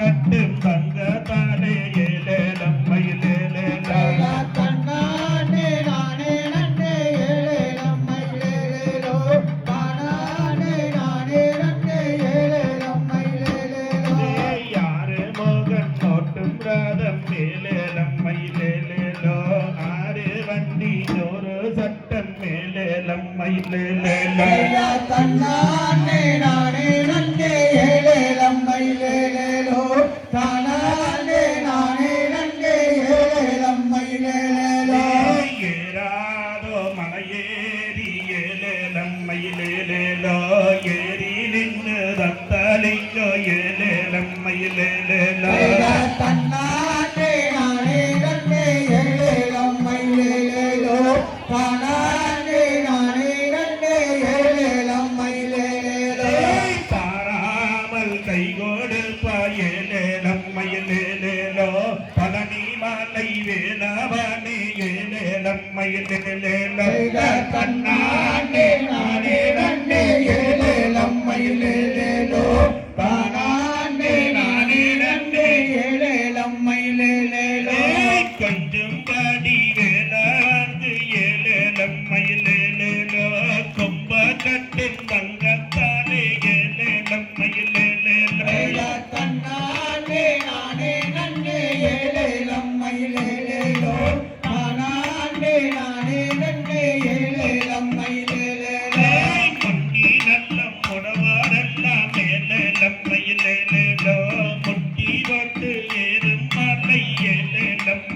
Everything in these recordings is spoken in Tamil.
கட்டு தங்க தானே ஏலே நம்மை லேலே யாரு மோகன் நோட்டும் ராதம் மேலே நம்மை லேலேலோ ஆறு வண்டி ஜோறு சட்டம் மேலே நம்மை லேலே தன்னானே கண்ணாண்டே நானே நன்னே ஏலே லம்மை லேலேலோ தானாண்டே நானே நன்னே ஏலே லம்மை லேலேலோ கொஞ்சம் படிவே நான்கு ஏலே லம்மை லேலேலோ தங்கத்தானே ஏலே லம்மை லேலேலோ நானே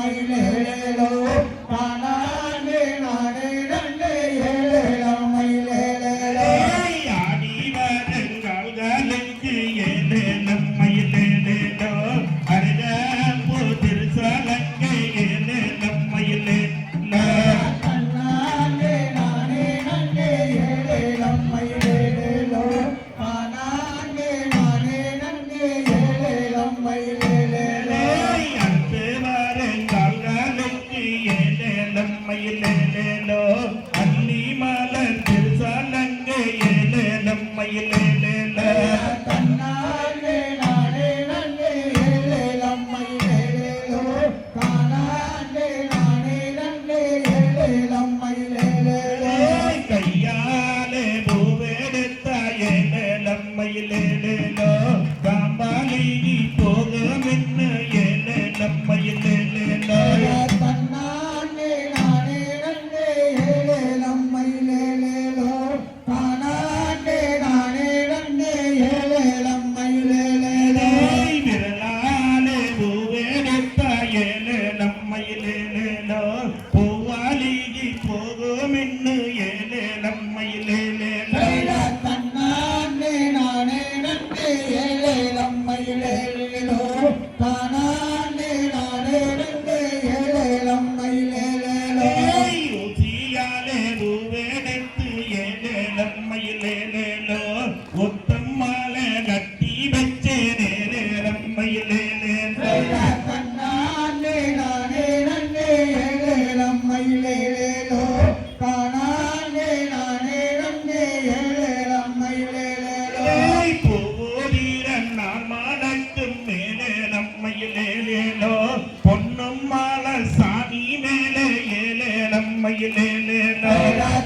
哎嘞嘞嘞。Yeah.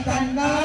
กันนะ